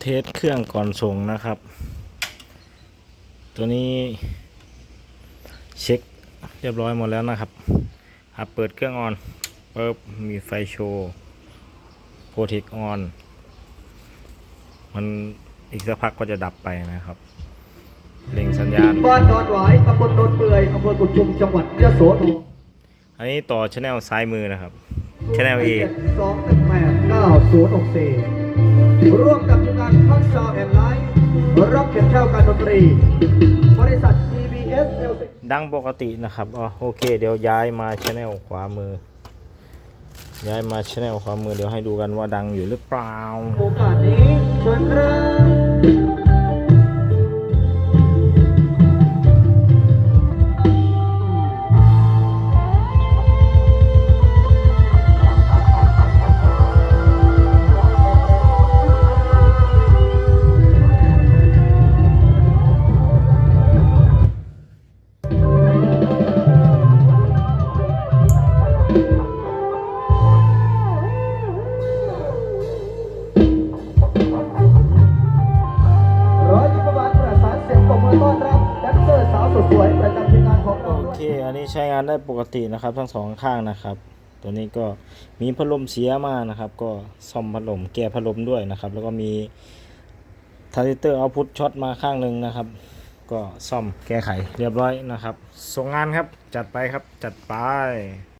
เทสเครื่องก่อนส่งนะครับ ตัวนี้เช็คเรียบร้อยหมดแล้วนะครับอะเปิดเครื่องออนปึ๊บมีไฟโชว์โปรเทคออน มันอีกสักพักก็จะดับไปนะครับเล็งสัญญาณบ้านดอนหวายตำบลโนนเปื่อยอำเภอกุดชุมจังหวัดยะโสธรอันนี้ต่อชแนลซ้ายมือนะครับชแนล A สองหนึ่งแปดเก้าศูนย์หกสี่ร่วมกับ ทีมงานพักซาวแอนไลท์รับเขียนแก้วการดนตรี บริษัท TBS Music ดังปกตินะครับอ๋อโอเค เดี๋ยวย้ายมาชแนลขวามือ ย้ายมาชแนลขวามือเดี๋ยวให้ดูกันว่าดังอยู่หรือเปล่า โอกาสนี้เชิญครับ อันนี้ใช้งานได้ปกตินะครับ ทั้งสองข้างนะครับ ตัวนี้ก็มีพัดลมเสียมานะครับ ก็ซ่อมพัดลมแก้พัดลมด้วยนะครับ แล้วก็มีทาริเตอร์เอาพุทช็อตมาข้างหนึ่งนะครับ ก็ซ่อมแก้ไขเรียบร้อยนะครับ ส่งงานครับจัดไปครับจัดไป